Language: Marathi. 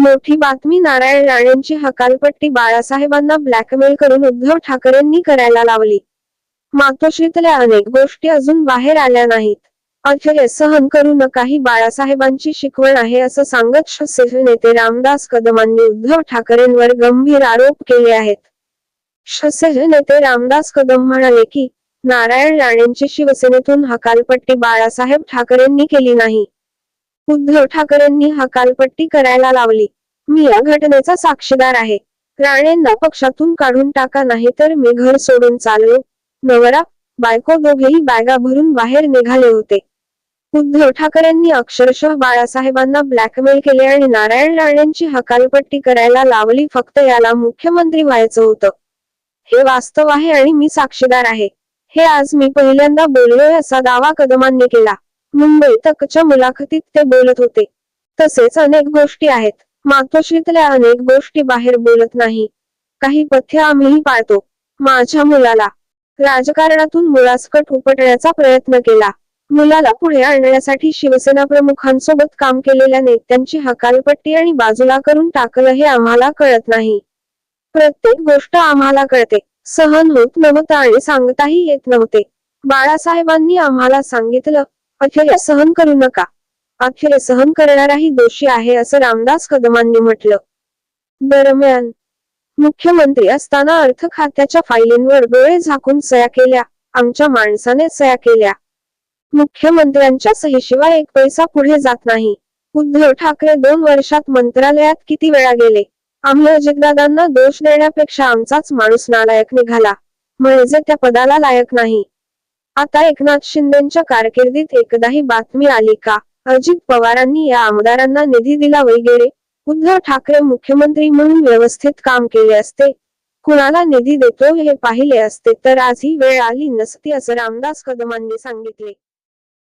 मोठी बातमी नारायण राणेंची हकालपट्टी बाळासाहेबांना ब्लॅकमेल करून उद्धव ठाकरेंनी करायला लावली. मातोश्रीतल्या अनेक गोष्टी अजून बाहेर आल्या नाहीत. अखेर सहन करू नका ही बाळासाहेबांची शिकवण आहे असं सांगत शिवसेना नेते रामदास कदमांनी उद्धव ठाकरेंवर गंभीर आरोप केले आहेत. शिवसेना नेते रामदास कदम म्हणाले की नारायण राणेंची शिवसेनेतून हकालपट्टी बाळासाहेब ठाकरेंनी केली नाही. उद्धव ठाकरेंनी हकालपट्टी करायला लावली. मी या घटनेचा साक्षीदार आहे. राणेंना पक्षातून काढून टाका नाही तर मी घर सोडून चाललो. नवरा बायको दोघेही बॅगा भरून बाहेर निघाले होते. उद्धव ठाकरेंनी अक्षरशः बाळासाहेबांना ब्लॅकमेल केले आणि नारायण राणेंची हकालपट्टी करायला लावली फक्त याला मुख्यमंत्री व्हायचं होतं. हे वास्तव आहे आणि मी साक्षीदार आहे. हे आज मी पहिल्यांदा बोललोय असा दावा कदमांनी केला. मुंबई तकच्या मुलाखतीत ते बोलत होते. तसेच अनेक गोष्टी आहेत. मातोश्रीतल्या अनेक गोष्टी बाहेर बोलत नाही. काही पथ्य आम्हीही पाळतो. माझ्या मुलाला. राजकारणातून मुलासकट उपटण्याचा प्रयत्न केला. मुलाला पुढे आणण्यासाठी शिवसेना प्रमुखांसोबत काम केलेल्या नेत्यांची हकालपट्टी आणि बाजूला करून टाकलं हे आम्हाला कळत नाही. प्रत्येक गोष्ट आम्हाला कळते. सहन होत नव्हतं आणि सांगताही येत नव्हते. बाळासाहेबांनी आम्हाला सांगितलं अखेर सहन करू नका. अखेर सहन करणाराही दोषी आहे असं रामदास कदमांनी म्हटलं. दरम्यान मुख्यमंत्री असताना अर्थ खात्याच्या फायलींवर डोळे झाकून सया केल्या. आमच्या माणसाने सया केल्या. मुख्यमंत्र्यांच्या सहीशिवाय एक पैसा पुढे जात नाही. उद्धव ठाकरे दोन वर्षात मंत्रालयात किती वेळा गेले? आम्ही अजितदादांना दोष देण्यापेक्षा आमचाच माणूस नालायक निघाला. म्हणजे त्या पदाला लायक नाही. आता एकनाथ शिंदेच्या कारकिर्दीत एकदाही बातमी आली का? अजित पवारांनी या आमदारांना निधी दिला वगैरे? उद्धव ठाकरे मुख्यमंत्री म्हणून व्यवस्थित काम केले असते. कुणाला निधी देतो हे पाहिले असते तर आज ही वेळ आली नसती असं रामदास कदमांनी सांगितले.